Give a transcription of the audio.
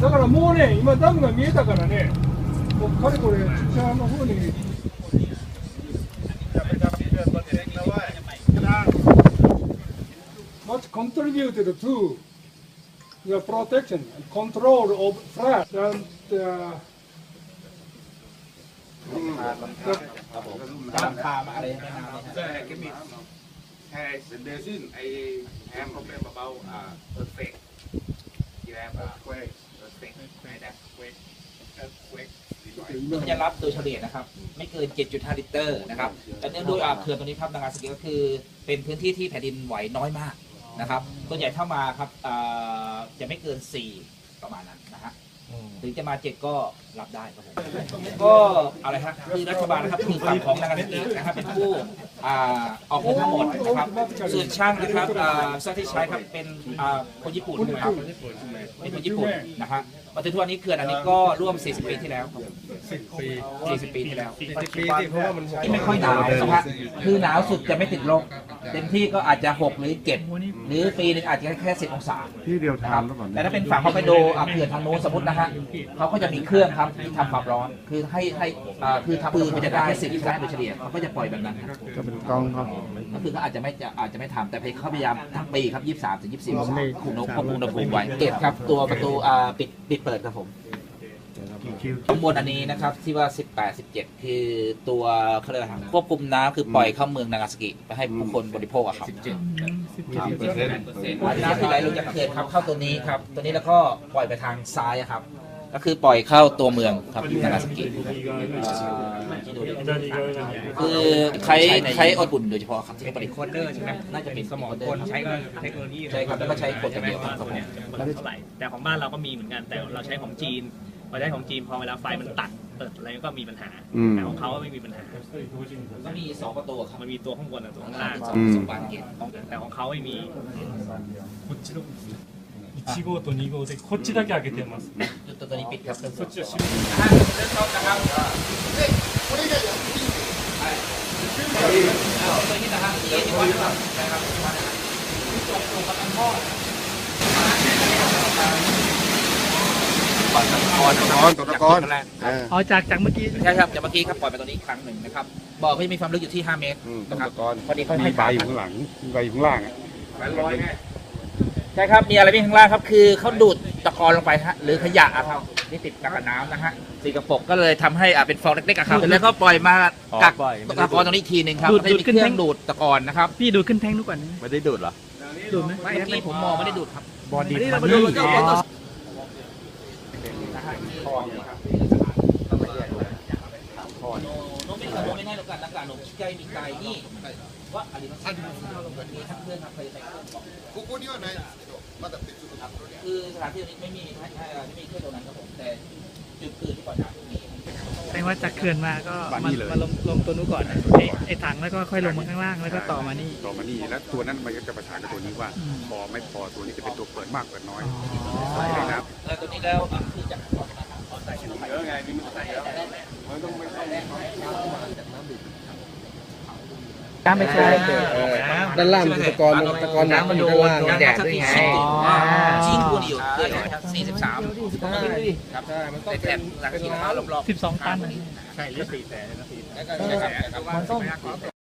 だからもうね、今ダムが見えたからね、もうかれこれ、ちっちゃな方に。much contributed to the protection and control of floods and uh, ตามคามาอะไรแม่น้ำเนี่ย Så här kan vi här sen det syn I am problem about uh perfect you have a quake perfect right that quake quake มันจะรับโดยเฉลี่ยนะครับ ไม่เกิน 7.5 ลิตรนะครับแต่เนื่องด้วยอาเขื่อนตัวนี้ครับนางาสกิก็คือเป็นพื้นที่ที่แผ่นดินไหวน้อยมากนะครับส่วนใหญ่เข้ามาครับจะไม่เกิน 4 ประมาณนั้นนะฮะถึงจะมา7ก็รับได้ครับผมก็อะไรฮะคือรัฐบาลนะครับคือฝั่งของนางาสกินะครับเป็นผู้ อ่าออกเงินทั้งหมดนะครับส่วนช่างนะครับอ่าช่างที่ใช้ครับเป็นอ่าคนญี่ปุ่นนะครับเป็นคนญี่ปุ่นนะฮะมาถึงทุกวันนี้เขื่อนอันนี้ก็ร่วม 40 ปีที่แล้วครับ40 ปี 40 ปีที่แล้ว 40 ปีที่เพราะว่ามัน ที่ไม่ค่อยหนาวนะฮะคือหนาวสุดจะไม่ติดลบ เต็มที่ก็อาจจะ 6 หรือ 7 หรือปีหนึงอาจจะแค่10องศาที่เดียวนะคทารันบหรือเปล่าแต่ถ้าเป็นฝั่งฮอกไกโดอะเขื่อนทางโน้นสมมตินะฮะเขาก็จะมีเครื่องครับที่ทำความร้อน คือให้ให้อ่าคือทำปืนมันจะได้แค่10ใช่ไหมโดยเฉลี่ยเขาก็จะปล่อยแบบนั้นครับก็เป็นกล้องเขาก็คือเขาอาจจะไม่จะอาจจะไม่ทำแต่เขาพยายามทั้งปีครับ 23ถึง24องศาคุมอุณหภูมิอุณหภูมิไว้เกตครับตัวประตูอ่าปิดปิดเปิดครับผม กี่คิวข้างบนอันนี้นะครับที่ว่า 18 17 คือตัวเขาเรียกอะไรครับควบคุมน้ำคือปล่อยเข้าเมืองนางาสกิไปให้ผู้คนบริโภคอะครับกี่เปอร์เซ็นต์น้ำที่ไหลลงจากเขื่อนครับเข้าตัวนี้ครับ ตัวนี้แล้วก็ปล่อยไปทางซ้ายอะครับ ก็คือปล่อยเข้าตัวเมืองครับนางาสกิคือใช้ใช้อดอุ่นโดยเฉพาะครับที่ผลิตโคเดอร์ใช่ไหมน่าจะเป็นสมองคนใช้เทคโนโลยีใช่ครับแล้วก็ใช้กดอย่างเดียวครับตัวเนี้ยมันเท่าไหร่แต่ของบ้านเราก็มีเหมือนกันแต่เราใช้ของจีน พอใช้ของจีนพอเวลาไฟมันตัดเปิดอะไรก็มีปัญหาแต่ของเขาไม่มีปัญหา ก็มีสองประตูครับ มันมีตัวข้างบนกับตัว ข้า ข้าง ง ล่า ล่าง ง สองสองบานเกต แต่ของเขาไม่มี 1号と2号でこっちだけ開けてます。 จุดตัวนี้ปิดครับ そっちは閉めて นะฮะเริ่มต้นนะครับตัวนี้นะฮะที่ที่วัดนะครับนะครับที่วัดนะครับจบลงมาทางท่อปัดทางท่อ นะคตะรับกอนตะกอนอ่า อ๋อจากจากเมื่อกี้ใช่ครับจากเมื่อกี้ครับปล่อยไปตัวนี้อีกครั้งหนึ่งนะครับบ่อก็จะมีความลึกอยู่ที่ 5 เมตรอืมนะครับตะกอน พอดีเขามีให้ใบขาอยู่ข้างหลังมีใบอยู่ข้างล่างอะใช่ครับมีอะไรไม่ข้างล่างครับคือเขาดูดตะกอนลงไปฮะหรือขยะอะครับที่ติดกับน้ำนะฮะสีกระปกก็เลยทำให้อ่าเป็นฟองเล็กๆอะครับแล้วก็ปล่อยมากักตะกอนตรงนี้อีกทีหนึ่งครับดูดให้ดูดมีขึ้เคนรื่แท่องงดูดตะกอนนะครับพี่ดูขึ้นแท่งทุกวันไม่ได้ดูดเหรอดูไหมไม่เมื่อกี้ผมมองไม่ได้ดูดครับบอดี้นี่มัเรานมาดูนี่ กัน อ๋ ก่อน อ นะฮะคอนี่ครับต้องไปแยกด้วยคอนี่โน้ไม่ขโมยไม่ง่ายหรอกกันนักการหนุ่มใจมีไกนี่ว่าอะไรมันสั้นมีทั้งเพื่อนทั้งเคยใส่เครื่องบอก ここにはないですけどまだ別の คือสถานที่นี้ไม่มีให้ให้ไม่มีเครื่องตรงนั้นครับผมแต่จุดอื่นที่ปล่อยน้ำตรงนี้ แสดงว่าจากเขื่อนมาก็มามาลงลงตัวนู้นก่อนไอ้ไอ้ถังแล้วก็ค่อยลงมาข้างล่างแล้วก็ต่อมานี่ ต่อมานี่แล้วตัวนั้นมันก็จะประสานกับตัวนี้ว่าอืม พอไม่พอตัวนี้จะเป็นตัวเปิดมากเปิดน้อยอ๋อใส่เลยนะแล้วตัวนี้แล้วอะคือจากก่อนนะครับเอาใส่เข้าไปเยอะไงนี่มันใส่เยอะมันต้องไม่ใส่การไปใช้ ด้านล่างมันตะกอนตะกอนน้ำมันอยู่ด้านล่าง แดดด้วยไงชิงกู นี่อยู่เกินสี่สิบสามครับในแถบหลังที่เรารอบๆสิบสองตัน ใช่หรือสี่แสนนะสี่แล้วก็ใช้กับ